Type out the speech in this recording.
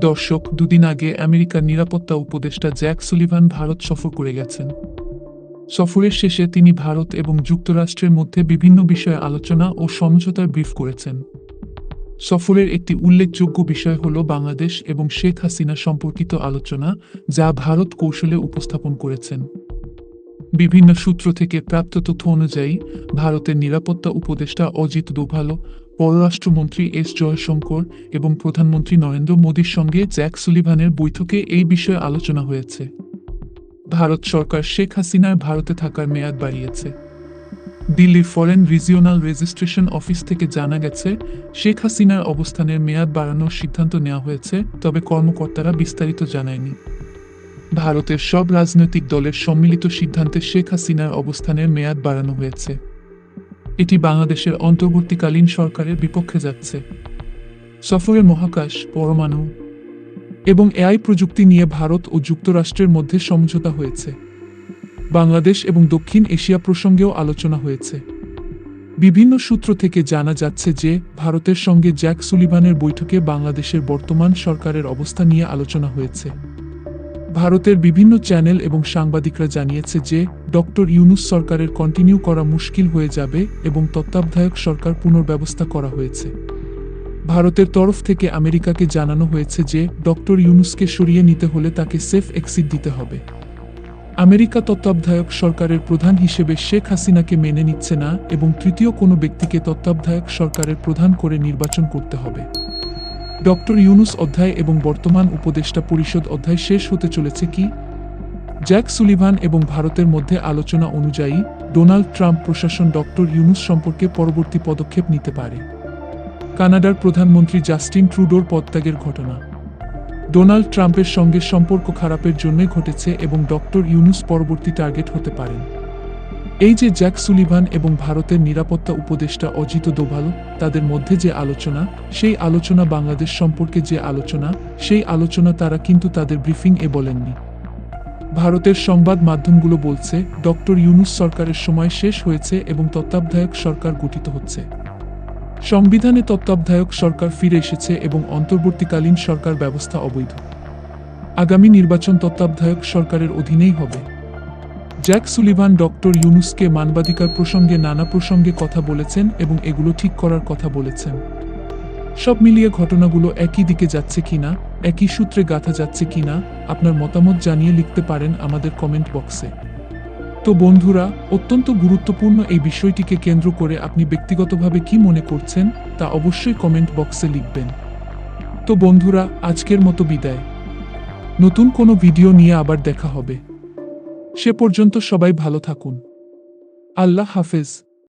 দর্শক, দুদিন আগে আমেরিকার নিরাপত্তা উপদেষ্টা জ্যাক সুলিভান ভারত সফর করে গেছেন। সফরের শেষে তিনি ভারত এবং যুক্তরাষ্ট্রের মধ্যে বিভিন্ন বিষয়ে আলোচনা ও সমঝোতার ব্রিফ করেছেন। সফরের একটি উল্লেখযোগ্য বিষয় হল বাংলাদেশ এবং শেখ হাসিনা সম্পর্কিত আলোচনা, যা ভারত কৌশলে উপস্থাপন করেছেন। বিভিন্ন সূত্র থেকে প্রাপ্ত তথ্য অনুযায়ী, ভারতের নিরাপত্তা উপদেষ্টা অজিত দোভালো পররাষ্ট্রমন্ত্রী এস জয়শঙ্কর এবং প্রধানমন্ত্রী নরেন্দ্র মোদীর সঙ্গে জ্যাক সুলিভানের বৈঠকে এই বিষয়ে আলোচনা হয়েছে। ভারত সরকার শেখ হাসিনার ভারতে থাকার মেয়াদ বাড়িয়েছে। দিল্লির ফরেন রিজিওনাল রেজিস্ট্রেশন অফিস থেকে জানা গেছে, শেখ হাসিনার অবস্থানের মেয়াদ বাড়ানোর সিদ্ধান্ত নেওয়া হয়েছে, তবে কর্মকর্তারা বিস্তারিত জানায়নি। ভারতের সব রাজনৈতিক দলের সম্মিলিত সিদ্ধান্তে শেখ হাসিনার অবস্থানের মেয়াদ বাড়ানো হয়েছে। এটি বাংলাদেশের অন্তর্বর্তীকালীন সরকারের বিপক্ষে যাচ্ছে। সফরের মহাকাশ, পরমাণু এবং এআই প্রযুক্তি নিয়ে ভারত ও যুক্তরাষ্ট্রের মধ্যে সমঝোতা হয়েছে। বাংলাদেশ এবং দক্ষিণ এশিয়া প্রসঙ্গেও আলোচনা হয়েছে। বিভিন্ন সূত্র থেকে জানা যাচ্ছে যে, ভারতের সঙ্গে জ্যাক সুলিভানের বৈঠকে বাংলাদেশের বর্তমান সরকারের অবস্থা নিয়ে আলোচনা হয়েছে। ভারতের বিভিন্ন চ্যানেল এবং সাংবাদিকরা জানিয়েছে যে, ডক্টর ইউনুস সরকারের কন্টিনিউ করা মুশকিল হয়ে যাবে এবং তত্ত্বাবধায়ক সরকার পুনর্ব্যবস্থা করা হয়েছে। ভারতের তরফ থেকে আমেরিকাকে জানানো হয়েছে যে, ডক্টর ইউনুসকে সরিয়ে নিতে হলে তাকে সেফ এক্সিট দিতে হবে। আমেরিকা তত্ত্বাবধায়ক সরকারের প্রধান হিসেবে শেখ হাসিনাকে মেনে নিচ্ছে না এবং তৃতীয় কোনো ব্যক্তিকে তত্ত্বাবধায়ক সরকারের প্রধান করে নির্বাচন করতে হবে। ডক্টর ইউনুস অধ্যায় এবং বর্তমান উপদেষ্টা পরিষদ অধ্যায় শেষ হতে চলেছে কি? জ্যাক সুলিভান এবং ভারতের মধ্যে আলোচনা অনুযায়ী, ডোনাল্ড ট্রাম্প প্রশাসন ডক্টর ইউনুস সম্পর্কে পরবর্তী পদক্ষেপ নিতে পারে। কানাডার প্রধানমন্ত্রী জাস্টিন ট্রুডোর পদত্যাগের ঘটনা। ডোনাল্ড ট্রাম্পের সঙ্গে সম্পর্ক খারাপের জন্যই ঘটেছে এবং ডক্টর ইউনুস পরবর্তী টার্গেট হতে পারেন। এই যে জ্যাক সুলিভান এবং ভারতের নিরাপত্তা উপদেষ্টা অজিত দোভাল, তাদের মধ্যে যে আলোচনা, সেই আলোচনা বাংলাদেশ সম্পর্কে যে আলোচনা, সেই আলোচনা তারা কিন্তু তাদের ব্রিফিং এ বলেননি। ভারতের সংবাদ মাধ্যমগুলো বলছে, ডক্টর ইউনুস সরকারের সময় শেষ হয়েছে এবং তত্ত্বাবধায়ক সরকার গঠিত হচ্ছে। সংবিধানে তত্ত্বাবধায়ক সরকার ফিরে এসেছে এবং অন্তর্বর্তীকালীন সরকার ব্যবস্থা অবৈধ। আগামী নির্বাচন তত্ত্বাবধায়ক সরকারের অধীনেই হবে। জ্যাক সুলিভান ডক্টর ইউনুসকে মানবাধিকার প্রসঙ্গে নানা প্রসঙ্গে কথা বলেছেন এবং এগুলো ঠিক করার কথা বলেছেন। সব মিলিয়ে ঘটনাগুলো একই দিকে যাচ্ছে কিনা, একই সূত্রে গাঁথা যাচ্ছে কিনা, আপনার মতামত জানিয়ে লিখতে পারেন আমাদের কমেন্ট বক্সে। তো বন্ধুরা, অত্যন্ত গুরুত্বপূর্ণ এই বিষয়টিকে কেন্দ্র করে আপনি ব্যক্তিগতভাবে কি মনে করছেন, তা অবশ্যই কমেন্ট বক্সে লিখবেন। তো বন্ধুরা, আজকের মতো বিদায়। নতুন কোনো ভিডিও নিয়ে আবার দেখা হবে। সে পর্যন্ত সবাই ভালো থাকুন। আল্লাহ হাফেজ।